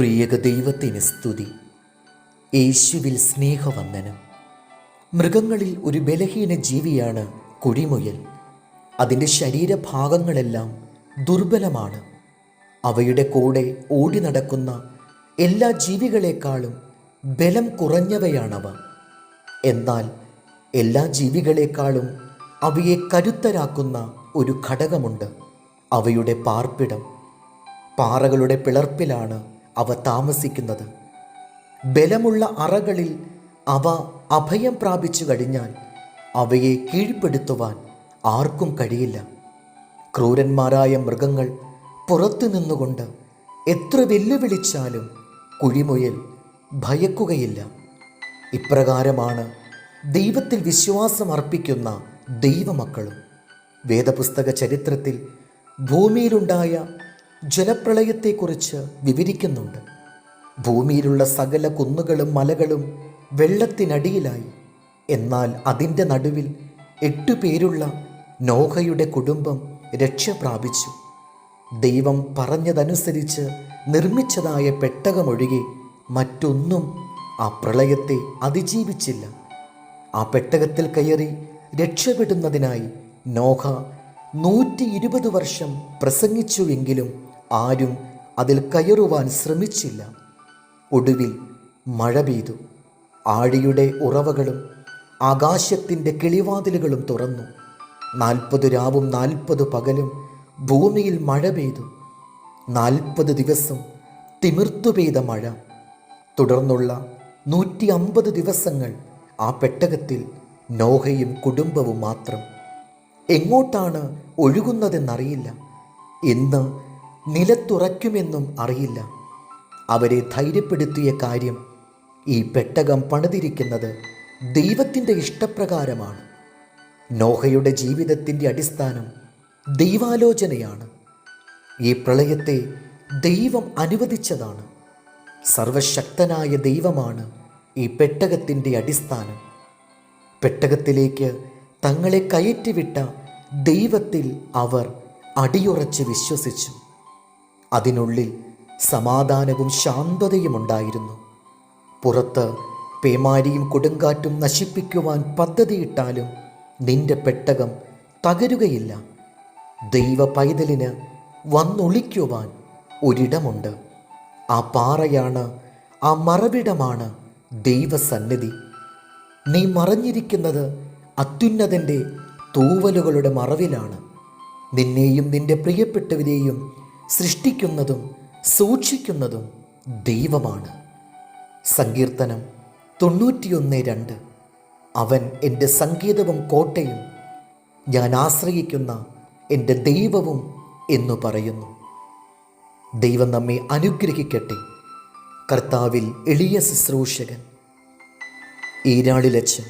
ത്രിയക ദൈവത്തിന് സ്തുതി. യേശുവിൽ സ്നേഹവന്ദനം. മൃഗങ്ങളിൽ ഒരു ബലഹീന ജീവിയാണ് കുഴിമുയൽ. അതിന്റെ ശരീരഭാഗങ്ങളെല്ലാം ദുർബലമാണ്. അവയുടെ കൂടെ ഓടി നടക്കുന്ന എല്ലാ ജീവികളെക്കാളും ബലം കുറഞ്ഞവയാണവ. എന്നാൽ എല്ലാ ജീവികളെക്കാളും അവയെ കരുത്തരാക്കുന്ന ഒരു ഘടകമുണ്ട്. അവയുടെ പാർപ്പിടം. പാറകളുടെ പിളർപ്പിലാണ് അവ താമസിക്കുന്നത്. ബലമുള്ള അറകളിൽ അവ അഭയം പ്രാപിച്ചു കഴിഞ്ഞാൽ അവയെ കീഴ്പ്പെടുത്തുവാൻ ആർക്കും കഴിയില്ല. ക്രൂരന്മാരായ മൃഗങ്ങൾ പുറത്തു നിന്നുകൊണ്ട് എത്ര വെല്ലുവിളിച്ചാലും കുഴിമുയൽ ഭയക്കുകയില്ല. ഇപ്രകാരമാണ് ദൈവത്തിൽ വിശ്വാസം അർപ്പിക്കുന്ന ദൈവമക്കളും. വേദപുസ്തക ചരിത്രത്തിൽ ഭൂമിയിലുണ്ടായ ജലപ്രളയത്തെക്കുറിച്ച് വിവരിക്കുന്നുണ്ട്. ഭൂമിയിലുള്ള സകല കുന്നുകളും മലകളും വെള്ളത്തിനടിയിലായി. എന്നാൽ അതിന്റെ നടുവിൽ എട്ടു പേരുള്ള നോഹയുടെ കുടുംബം രക്ഷ പ്രാപിച്ചു. ദൈവം പറഞ്ഞതനുസരിച്ച് നിർമ്മിച്ചതായ പെട്ടകമൊഴികെ മറ്റൊന്നും ആ പ്രളയത്തെ അതിജീവിച്ചില്ല. ആ പെട്ടകത്തിൽ കയറി രക്ഷപ്പെടുന്നതിനായി നോഹ നൂറ്റി ഇരുപത് വർഷം പ്രസംഗിച്ചുവെങ്കിലും ആരും അതിൽ കയറുവാൻ ശ്രമിച്ചില്ല. ഒടുവിൽ മഴ പെയ്തു. ആഴിയുടെ ഉറവകളും ആകാശത്തിന്റെ കിളിവാതിലുകളും തുറന്നു. നാൽപ്പത് രാവും നാൽപ്പത് പകലും ഭൂമിയിൽ മഴ പെയ്തു. നാൽപ്പത് ദിവസം തിമിർത്തു പെയ്ത മഴ. തുടർന്നുള്ള നൂറ്റി അമ്പത് ദിവസങ്ങൾ ആ പെട്ടകത്തിൽ നോഹയും കുടുംബവും മാത്രം. എങ്ങോട്ടാണ് ഒഴുകുന്നതെന്നറിയില്ല. എന്ന് നിലത്തുറയ്ക്കുമെന്നും അറിയില്ല. അവരെ ധൈര്യപ്പെടുത്തിയ കാര്യം ഈ പെട്ടകം പണിതിരിക്കുന്നത് ദൈവത്തിന്റെ ഇഷ്ടപ്രകാരമാണ്. നോഹയുടെ ജീവിതത്തിന്റെ അടിസ്ഥാനം ദൈവാലോചനയാണ്. ഈ പ്രളയത്തെ ദൈവം അനുവദിച്ചതാണ്. സർവശക്തനായ ദൈവമാണ് ഈ പെട്ടകത്തിന്റെ അടിസ്ഥാനം. പെട്ടകത്തിലേക്ക് തങ്ങളെ കയറ്റിവിട്ട ദൈവത്തിൽ അവർ അടിയുറച്ച് വിശ്വസിച്ചു. അതിനുള്ളിൽ സമാധാനവും ശാന്തതയും ഉണ്ടായിരുന്നു. പുറത്ത് പേമാരിയും കൊടുങ്കാറ്റും നശിപ്പിക്കുവാൻ പദ്ധതിയിട്ടാലും നിന്റെ പെട്ടകം തകരുകയില്ല. ദൈവ പൈതലിന് വന്നൊളിക്കുവാൻ ഒരിടമുണ്ട്. ആ പാറയാണ് ആ മറവിടമാണ് ദൈവസന്നിധി. നീ മറഞ്ഞിരിക്കുന്നത് അത്യുന്നതന്റെ തൂവലുകളുടെ മറവിലാണ്. നിന്നെയും നിന്റെ പ്രിയപ്പെട്ടവരെയും സൃഷ്ടിക്കുന്നതും സൂക്ഷിക്കുന്നതും ദൈവമാണ്. സങ്കീർത്തനം തൊണ്ണൂറ്റിയൊന്ന് രണ്ട്. അവൻ എന്റെ സംഗീതവും കോട്ടയും ഞാൻ ആശ്രയിക്കുന്ന എന്റെ ദൈവവും എന്നു പറയുന്നു. ദൈവം നമ്മെ അനുഗ്രഹിക്കട്ടെ. കർത്താവിൽ എളിയ ശുശ്രൂഷകൻ. ഈരാളിലച്ചൻ